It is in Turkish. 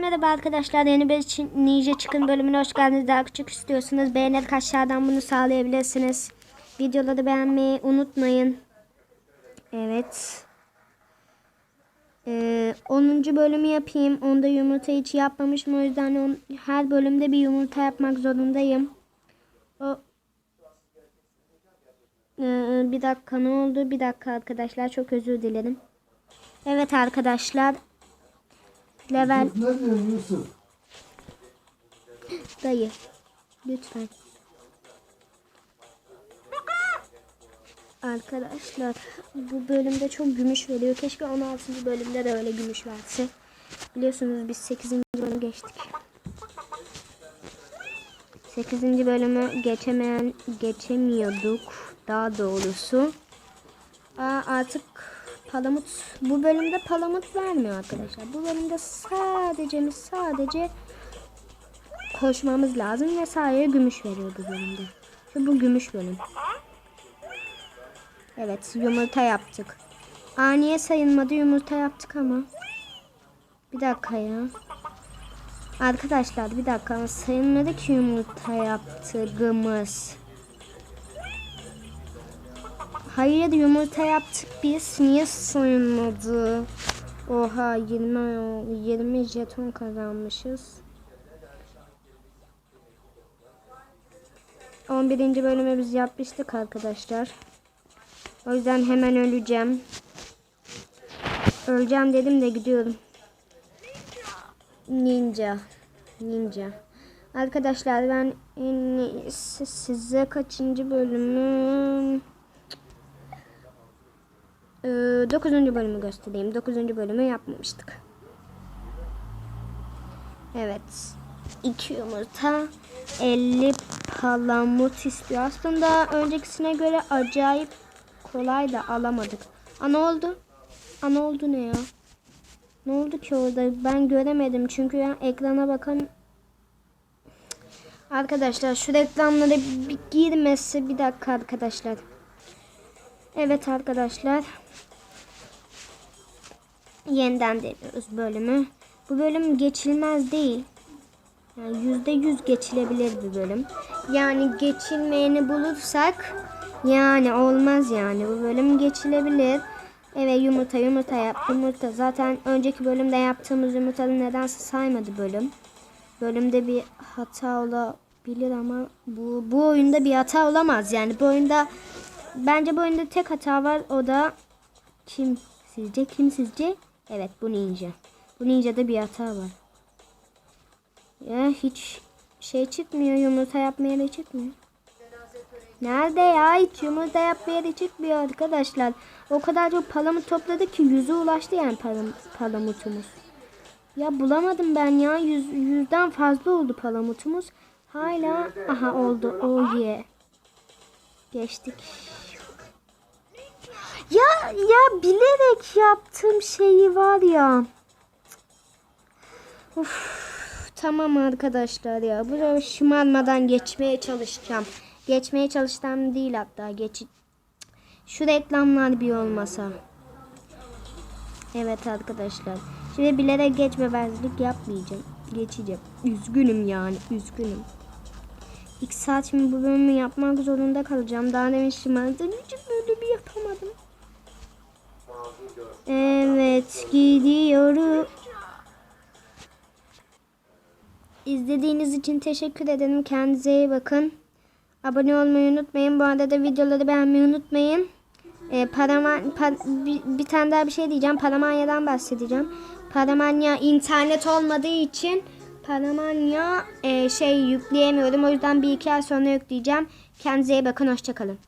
Merhaba arkadaşlar yeni bir Ninja Çıkın bölümüne hoş geldiniz. Daha küçük istiyorsanız beğenerek aşağıdan bunu sağlayabilirsiniz. Videoları beğenmeyi unutmayın. Evet. Ee, 10. bölümü yapayım. Onda yumurta hiç yapmamışım. O yüzden on, her bölümde bir yumurta yapmak zorundayım. O Ee, bir dakika ne oldu? Bir dakika arkadaşlar çok özür dilerim. Evet arkadaşlar. Level Ne diyorsun Yusuf? Dayı. Lütfen. Arkadaşlar bu bölümde çok gümüş veriyor. Keşke 16. bölümde de öyle gümüş verse. Biliyorsunuz biz 8. bölümü geçtik. 8. bölümü geçemeyen geçemiyorduk daha doğrusu. Aa, artık palamut bu bölümde palamut vermiyor arkadaşlar. Bu bölümde sadece sadece koşmamız lazım ve sahaya gümüş veriyor bu bölümde. Şu bu gümüş bölüm. Evet yumurta yaptık. Aniye sayılmadı yumurta yaptık ama. Bir dakika ya. Arkadaşlar bir dakika sayılmadı ki yumurta yaptığımız. Hayır yumurta yaptık biz. Niye sayılmadı? Oha 20 20 jeton kazanmışız. 11. bölümü biz yapmıştık arkadaşlar. O yüzden hemen öleceğim. Öleceğim dedim de gidiyorum. Ninja. Ninja. Arkadaşlar ben size kaçıncı bölümü 9. bölümü göstereyim. 9. bölümü yapmamıştık. Evet. 2 yumurta 50 palamut istiyor. Aslında öncekisine göre acayip kolay da alamadık. Aa ne oldu? Aa ne oldu ne ya? Ne oldu ki orada? Ben göremedim çünkü ya ekrana bakın. Arkadaşlar şu reklamlara bir girmesi bir dakika arkadaşlar. Evet arkadaşlar. Yeniden deniyoruz bölümü. Bu bölüm geçilmez değil. Yani yüzde yüz geçilebilir bir bölüm. Yani geçilmeyeni bulursak yani olmaz yani bu bölüm geçilebilir. Evet yumurta yumurta yap yumurta. Zaten önceki bölümde yaptığımız yumurtaları nedense saymadı bölüm. Bölümde bir hata olabilir ama bu bu oyunda bir hata olamaz. Yani bu oyunda bence bu oyunda tek hata var. O da kim sizce? Kim sizce? Evet bu ninja. Bu ninja'da bir hata var. Ya hiç şey çıkmıyor. Yumurta yapmaya da çıkmıyor. Nerede ya? Hiç yumurta yapmaya da çıkmıyor arkadaşlar. O kadar çok palamut topladı ki yüze ulaştı yani palam palamutumuz. Ya bulamadım ben ya. Yüz, yüzden fazla oldu palamutumuz. Hala aha oldu. Oh yeah. Geçtik. Ya ya bilerek yaptığım şeyi var ya. Uf. Tamam arkadaşlar ya. Buraya şımarmadan geçmeye çalışacağım. Geçmeye çalıştım değil hatta. Geç Şu reklamlar bir olmasa. Evet arkadaşlar. Şimdi bilerek geçmemezlik yapmayacağım. Geçeceğim. Üzgünüm yani. Üzgünüm. İlk saat şimdi bu bölümü yapmak zorunda kalacağım. Daha demin yapamadım. Evet gidiyorum. İzlediğiniz için teşekkür ederim. Kendinize iyi bakın. Abone olmayı unutmayın. Bu arada da videoları beğenmeyi unutmayın. Ee, Paraman, pa- bir, bir tane daha bir şey diyeceğim. Paramanya'dan bahsedeceğim. Paramanya internet olmadığı için Paramanya e, şey yükleyemiyorum. O yüzden bir iki ay sonra yükleyeceğim. Kendinize iyi bakın. Hoşçakalın.